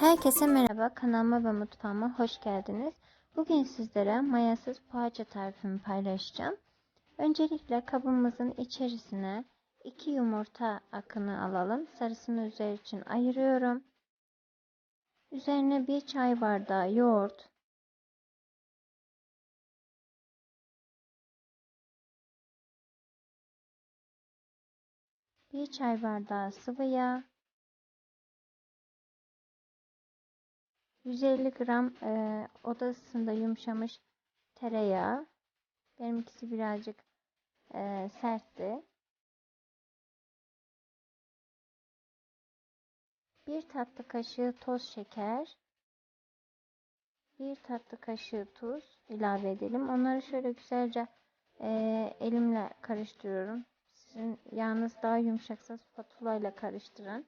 Herkese merhaba, kanalıma ve mutfağıma hoş geldiniz. Bugün sizlere mayasız poğaça tarifimi paylaşacağım. Öncelikle kabımızın içerisine 2 yumurta akını alalım. Sarısını üzeri için ayırıyorum. Üzerine 1 çay bardağı yoğurt, bir çay bardağı sıvı yağ, 150 gram e, oda ısısında yumuşamış tereyağı. Benimkisi birazcık e, sertti. Bir tatlı kaşığı toz şeker. Bir tatlı kaşığı tuz ilave edelim. Onları şöyle güzelce e, elimle karıştırıyorum. Sizin yağınız daha yumuşaksa spatula ile karıştırın.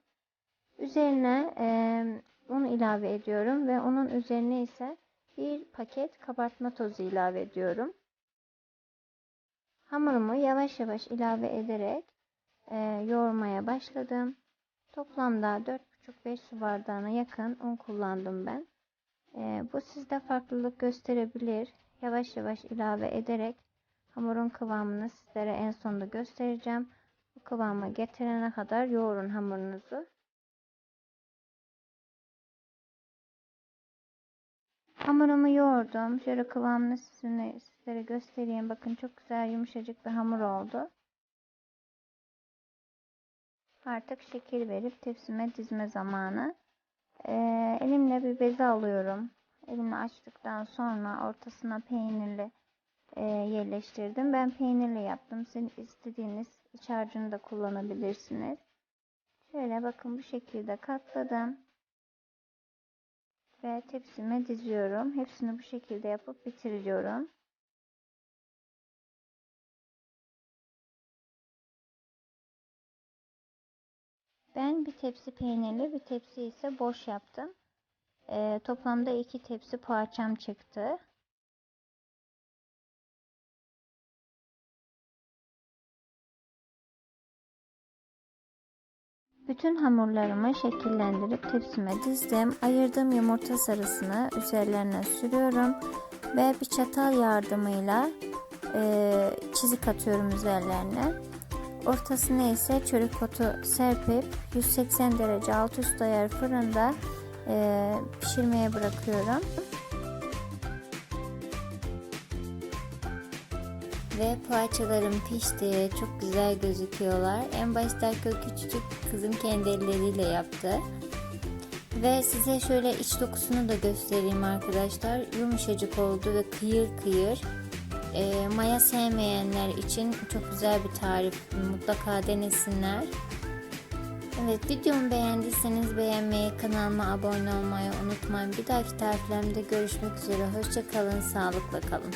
Üzerine e, un ilave ediyorum ve onun üzerine ise bir paket kabartma tozu ilave ediyorum. Hamurumu yavaş yavaş ilave ederek e, yoğurmaya başladım. Toplamda 4,5-5 su bardağına yakın un kullandım ben. E, bu sizde farklılık gösterebilir. Yavaş yavaş ilave ederek hamurun kıvamını sizlere en sonunda göstereceğim. Bu kıvama getirene kadar yoğurun hamurunuzu. Hamurumu yoğurdum. Şöyle kıvamını sizinle, sizlere göstereyim. Bakın çok güzel yumuşacık bir hamur oldu. Artık şekil verip tepsime dizme zamanı. Ee, elimle bir beze alıyorum. Elimi açtıktan sonra ortasına peynirli e, yerleştirdim. Ben peynirli yaptım. Sizin istediğiniz iç harcını da kullanabilirsiniz. Şöyle bakın bu şekilde katladım ve tepsime diziyorum. Hepsini bu şekilde yapıp bitiriyorum. Ben bir tepsi peynirli, bir tepsi ise boş yaptım. Ee, toplamda iki tepsi poğaçam çıktı. Bütün hamurlarımı şekillendirip tepsime dizdim. Ayırdığım yumurta sarısını üzerlerine sürüyorum ve bir çatal yardımıyla e, çizik atıyorum üzerlerine. Ortasına ise çörek otu serpip 180 derece alt üst ayar fırında e, pişirmeye bırakıyorum. Ve poğaçalarım pişti. Çok güzel gözüküyorlar. En başta küçücük kızım kendi elleriyle yaptı. Ve size şöyle iç dokusunu da göstereyim arkadaşlar. Yumuşacık oldu ve kıyır kıyır. E, maya sevmeyenler için çok güzel bir tarif. Mutlaka denesinler. Evet videomu beğendiyseniz beğenmeyi, kanalıma abone olmayı unutmayın. Bir dahaki tariflerimde görüşmek üzere. Hoşçakalın, sağlıkla kalın.